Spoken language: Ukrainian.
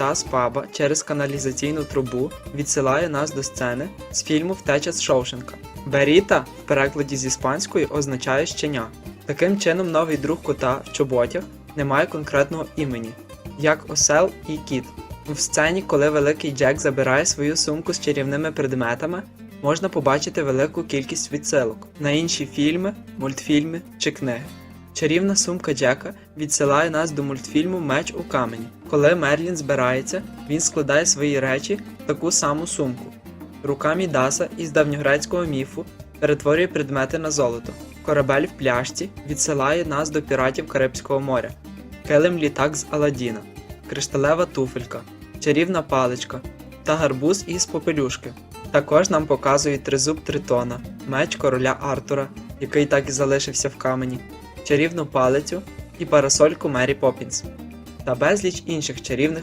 та з паба через каналізаційну трубу відсилає нас до сцени з фільму Втеча з Шоушенка. Беріта в перекладі з іспанської означає щеня. Таким чином, новий друг кота в чоботях не має конкретного імені, як осел і кіт. В сцені, коли великий Джек забирає свою сумку з чарівними предметами, можна побачити велику кількість відсилок на інші фільми, мультфільми чи книги. Чарівна сумка Джека відсилає нас до мультфільму Меч у камені. Коли Мерлін збирається, він складає свої речі в таку саму сумку. Рука Мідаса із давньогрецького міфу перетворює предмети на золото. Корабель в пляшці відсилає нас до піратів Карибського моря. Килим літак з Аладдіна, кришталева туфелька, чарівна паличка та гарбуз із попелюшки. Також нам показують тризуб Тритона, меч короля Артура, який так і залишився в камені, чарівну палицю і парасольку Мері Поппінс та безліч інших чарівних